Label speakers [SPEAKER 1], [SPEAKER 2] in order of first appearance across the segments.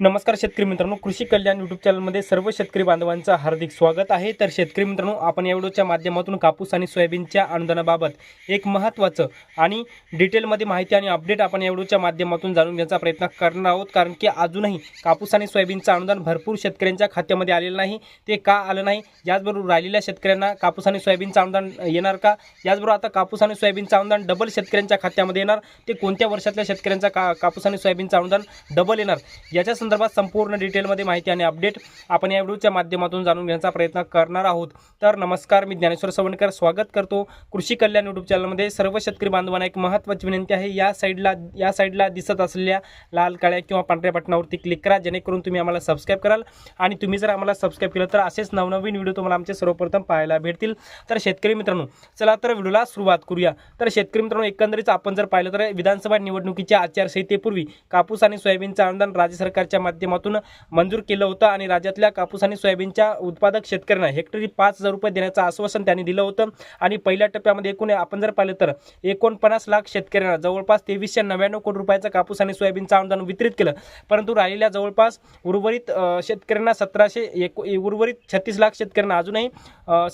[SPEAKER 1] नमस्कार शेतकरी मित्रांनो कृषी कल्याण यूट्यूब चॅनलमध्ये सर्व शेतकरी बांधवांचं हार्दिक स्वागत आहे. तर शेतकरी मित्रांनो आपण या व्हिडिओच्या माध्यमातून कापूस आणि सोयाबीनच्या अनुदानाबाबत एक महत्त्वाचं आणि डिटेलमध्ये माहिती आणि अपडेट आपण या व्हिडिओच्या माध्यमातून जाणून घेण्याचा प्रयत्न करणार आहोत. कारण की अजूनही कापूस आणि सोयाबीनचं अनुदान भरपूर शेतकऱ्यांच्या खात्यामध्ये आलेलं नाही. ते का आलं नाही? याचबरोबर राहिलेल्या शेतकऱ्यांना कापूस आणि सोयाबीनचं अनुदान येणार का? याचबरोबर आता कापूस आणि सोयाबीनचं अनुदान डबल शेतकऱ्यांच्या खात्यामध्ये येणार. ते कोणत्या वर्षातल्या शेतकऱ्यांचा का कापूस आणि सोयाबीनचं अनुदान डबल येणार? याच्या संदर्भात संपूर्ण डिटेलमध्ये माहिती आणि अपडेट आपण या व्हिडिओच्या माध्यमातून जाणून घेण्याचा प्रयत्न करणार आहोत. तर नमस्कार मी ज्ञानेश्वर सवणकर स्वागत करतो कृषी कल्याण युट्यूब चॅनलमध्ये सर्व शेतकरी बांधवांना एक महत्त्वाची विनंती आहे. या साईडला या साईडला दिसत असलेल्या लाल काळ्या किंवा पांढऱ्या बटनावरती क्लिक करा जेणेकरून तुम्ही आम्हाला सबस्क्राईब कराल. आणि तुम्ही जर आम्हाला सबस्क्राईब केलं तर असेच नवनवीन व्हिडिओ तुम्हाला आमचे सर्वप्रथम पाहायला भेटतील. तर शेतकरी मित्रांनो चला तर व्हिडिओला सुरुवात करूया. तर शेतकरी मित्रांनो एकंदरीत आपण जर पाहिलं तर विधानसभा निवडणुकीच्या आचारसंहितेपूर्वी कापूस आणि सोयाबीनचं अनुदान राज्य सरकारच्या माध्यमातून मंजूर केलं होतं आणि राज्यातल्या कापूस आणि सोयाबीनच्या उत्पादक शेतकऱ्यांना हेक्टरी पाच हजार रुपये देण्याचं आश्वासन त्यांनी दिलं होतं. आणि पहिल्या टप्प्यामध्ये एकूण आपण जर पाहिलं तर एकोणपन्नास लाख शेतकऱ्यांना जवळपास तेवीसशे नव्याण्णव कोटी रुपयाचं कापूस आणि सोयाबीनचं अनुदान वितरित केलं. परंतु राहिलेल्या जवळपास उर्वरित शेतकऱ्यांना सतराशे एक उर्वरित छत्तीस लाख शेतकऱ्यांना अजूनही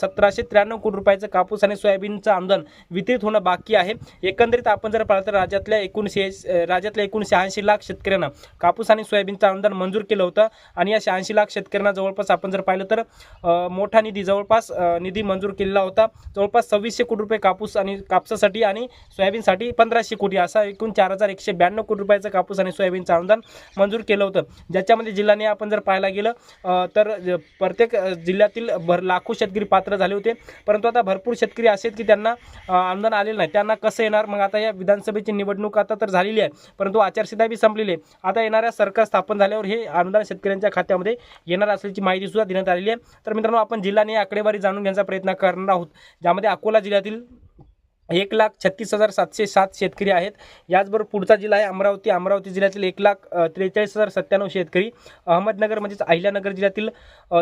[SPEAKER 1] सतराशे त्र्याण्णव कोटी रुपयाचं कापूस आणि सोयाबीनचं अनुदान वितरित होणं बाकी आहे. एकंदरीत आपण जर पाहिलं तर राज्यातल्या एकूणशे राज्यातल्या एकूण शहाऐंशी लाख शेतकऱ्यांना कापूस आणि सोयाबीनचं अनुदान मंजूर केलं होतं. आणि या शहाऐंशी लाख शेतकऱ्यांना जवळपास आपण जर पाहिलं तर मोठा निधी जवळपास निधी मंजूर केलेला होता. जवळपास सव्वीसशे कोटी रुपये कापूस आणि कापसासाठी आणि सोयाबीनसाठी पंधराशे कोटी असा एकूण चार हजार एकशे ब्याण्णव कोटी रुपयाचं कापूस आणि सोयाबीनचं अनुदान मंजूर केलं होतं. ज्याच्यामध्ये जिल्ह्याने आपण जर पाहायला गेलं तर प्रत्येक जिल्ह्यातील भर लाखो शेतकरी पात्र झाले होते. परंतु आता भरपूर शेतकरी असे आहेत की त्यांना अनुदान आलेलं नाही. त्यांना कसं येणार? मग आता या विधानसभेची निवडणूक आता तर झालेली आहे. परंतु आचारसंहिता बी संपलेली आहे. आता येणाऱ्या सरकार स्थापन झाल्यावर हे अनुदान शेतकऱ्यांच्या खात्यामध्ये येणार असल्याची माहिती सुद्धा देण्यात आलेली आहे. तर मित्रांनो आपण जिल्ह्याने आकडेवारी जाणून घेण्याचा प्रयत्न करणार आहोत ज्यामध्ये अकोला जिल्ह्यातील एक लाख छत्तीस हजार सातशे सात शेतकरी आहेत. याचबरोबर पुढचा जिल्हा आहे अमरावती. अमरावती जिल्ह्यातील एक लाख त्रेचाळीस हजार सत्त्याण्णव शेतकरी. अहमदनगर म्हणजेच अहिल्यानगर जिल्ह्यातील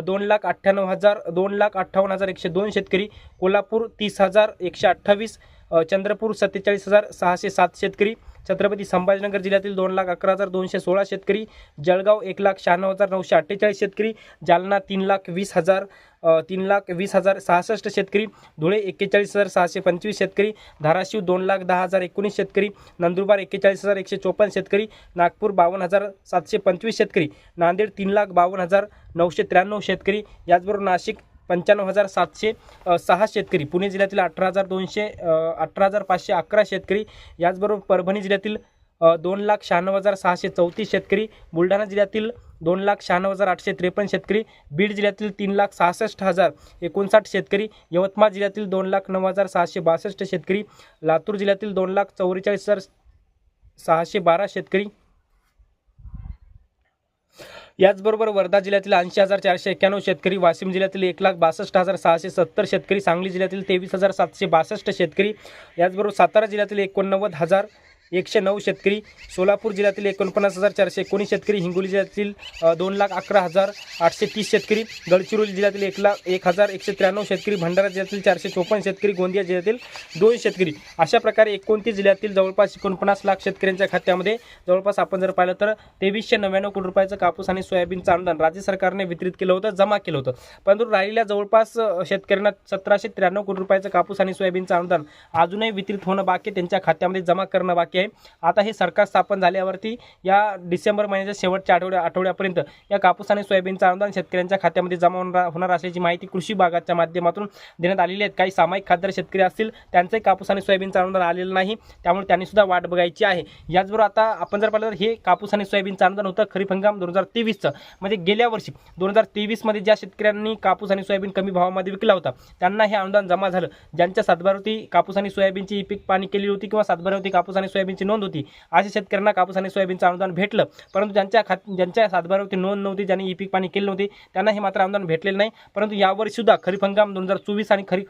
[SPEAKER 1] दोन लाख अठ्ठ्याण्णव हजार दोन लाख अठ्ठावन्न हजार एकशे दोन शेतकरी. कोल्हापूर तीस हजार एकशे अठ्ठावीस. चंद्रपूर सत्तेचाळीस हजार सहाशे सात शेतकरी छत्रपती संभाजीनगर जिल्ह्यातील दोन लाख अकरा हजार दोनशे सोळा शेतकरी जळगाव एक लाख शहाण्णव हजार नऊशे अठ्ठेचाळीस शेतकरी जालना तीन लाख वीस हजार तीन लाख वीस हजार सहासष्ट शेतकरी धुळे एक्केचाळीस हजार सहाशे पंचवीस शेतकरी धाराशिव दोन लाख दहा हजार एकोणीस शेतकरी नंदुरबार एक्केचाळीस हजार एकशे चोपन्न शेतकरी नागपूर बावन्न हजार सातशे पंचवीस शेतकरी नांदेड तीन लाख बावन्न हजार नऊशे त्र्याण्णव शेतकरी याचबरोबर नाशिक पंच्याण्णव हजार सातशे सहा शेतकरी पुणे जिल्ह्यातील अठरा हजार दोनशे अठरा हजार पाचशे अकरा शेतकरी याचबरोबर परभणी जिल्ह्यातील दोन लाख शहाण्णव हजार सहाशे चौतीस शेतकरी बुलढाणा जिल्ह्यातील दोन लाख शहाण्णव हजार आठशे त्रेपन्न शेतकरी बीड जिल्ह्यातील तीन लाख सहासष्ट हजार एकोणसाठ शेतकरी यवतमाळ जिल्ह्यातील दोन लाख नऊ हजार सहाशे बासष्ट शेतकरी लातूर जिल्ह्यातील दोन लाख चौवेचाळीस हजार सहाशे बारा शेतकरी याचबरोबर वर्धा जिल्ह्यातील ऐंशी हजार चारशे एक्क्याण्णव शेतकरी वाशिम जिल्ह्यातील एक लाख बासष्ट हजार सहाशे सत्तर शेतकरी सांगली जिल्ह्यातील तेवीस हजार सातशे बासष्ट शेतकरी याचबरोबर सातारा जिल्ह्यातील एकोणनव्वद हजार एकशे नऊ शेतकरी सोलापूर जिल्ह्यातील एकोणपन्नास हजार चारशे एकोणीस शेतकरी हिंगोली जिल्ह्यातील दोन लाख अकरा हजार आठशे तीस शेतकरी गडचिरोली जिल्ह्यातील एक लाख एक हजार एकशे त्र्याण्णव शेतकरी भंडारा जिल्ह्यातील चारशे चोपन्न शेतकरी गोंदिया जिल्ह्यातील दोन शेतकरी. अशा प्रकारे एकोणतीस जिल्ह्यातील जवळपास एकोणपन्नास लाख शेतकऱ्यांच्या खात्यामध्ये जवळपास आपण जर पाहिलं तर तेवीसशे नव्याण्णव कोटी रुपयाचं कापूस आणि सोयाबीनचं अनुदान राज्य सरकारने वितरित केलं होतं जमा केलं होतं. परंतु राहिलेल्या जवळपास शेतकऱ्यांना सतराशे त्र्याण्णव कोटी रुपयाचं कापूस आणि सोयाबीनचं अनुदान अजूनही वितरित होणं बाकी त्यांच्या खात्यामध्ये जमा करणं बाकी आहे. आता हे सरकार स्थापन झाल्यावरती या डिसेंबर महिन्याच्या शेवटच्या आठवड्या आठवड्यापर्यंत या कापूस आणि सोयाबीनचं अनुदान शेतकऱ्यांच्या खात्यामध्ये जमा होणार होणार असल्याची माहिती कृषी विभागाच्या माध्यमातून देण्यात आलेली आहेत काही सामायिक खाद्य शेतकरी असतील त्यांचंही कापूस आणि सोयाबीनचं अनुदान आलेलं नाही त्यामुळे त्यांनी सुद्धा वाट बघायची आहे. याचबरोबर आता आपण जर पाहिलं तर हे कापूस आणि सोयाबीनचं अनुदान होतं खरीप हंगाम दोन हजार तेवीसचं. म्हणजे गेल्या वर्षी दोन हजार तेवीसमध्ये ज्या शेतकऱ्यांनी कापूस आणि सोयाबीन कमी भावामध्ये विकला होता त्यांना हे अनुदान जमा झालं. ज्यांच्या सातबारावरती कापूस आणि सोयाबीनची पीक पाणी केली होती किंवा सातबारावरती कापूस आणि सोयाबीन सोयाबीनची नोंद होती. अशा शेतकऱ्यांना कापूस आणि सोयाबीनचं अनुदान भेटलं. परंतु ज्यांच्या खात ज्यांच्या सातबारावरती नोंद नव्हती ज्यांनी ई पीक पाणी केली नव्हती त्यांना हे मात्र अनुदान भेटलेलं नाही. परंतु यावर्षी सुद्धा खरीप हंगाम दोन हजार चोवीस आणि खरी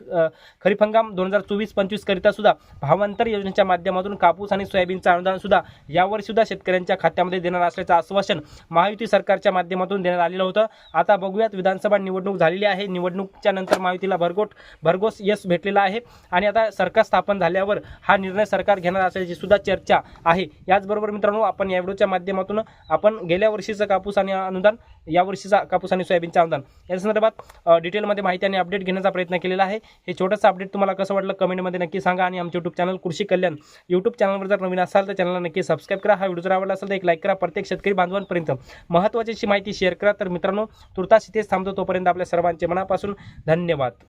[SPEAKER 1] खरीप हंगाम दोन हजार चोवीस पंचवीस सुद्धा भावांतर योजनेच्या माध्यमातून कापूस आणि सोयाबीनचं अनुदान सुद्धा यावर्षी सुद्धा शेतकऱ्यांच्या खात्यामध्ये देणार असल्याचं आश्वासन महायुती सरकारच्या माध्यमातून देण्यात आलेलं होतं. आता बघूयात विधानसभा निवडणूक झालेली आहे. निवडणूकच्या नंतर महायुतीला भरघोट भरघोस यश भेटलेला आहे. आणि आता सरकार स्थापन झाल्यावर हा निर्णय सरकार घेणार असल्याची सुद्धा चर्चा आहे. याचबरोबर मित्रांनो आपण या व्हिडिओच्या माध्यमातून आपण गेल्या वर्षीचं कापूस आणि अनुदान या वर्षीचा कापूस आणि सोयाबीनचं अनुदान या संदर्भात डिटेलमध्ये माहिती आणि अपडेट घेण्याचा प्रयत्न केलेला आहे. हे छोटंसं अपडेट तुम्हाला कसं वाटलं कमेंटमध्ये नक्की सांगा आणि आमचे यूट्यूब चॅनल कृषी कल्याण यूट्यूब चॅनलवर जर नवीन असाल तर चॅनलला नक्की सबस्क्राईब करा. हा व्हिडिओ जर आवडला असेल तर एक लाईक करा. प्रत्येक शेतकरी बांधवांपर्यंत महत्त्वाची माहिती शेअर करा. तर मित्रांनो तुर्तास इथेच थांबतो. तोपर्यंत आपल्या सर्वांचे मनापासून धन्यवाद.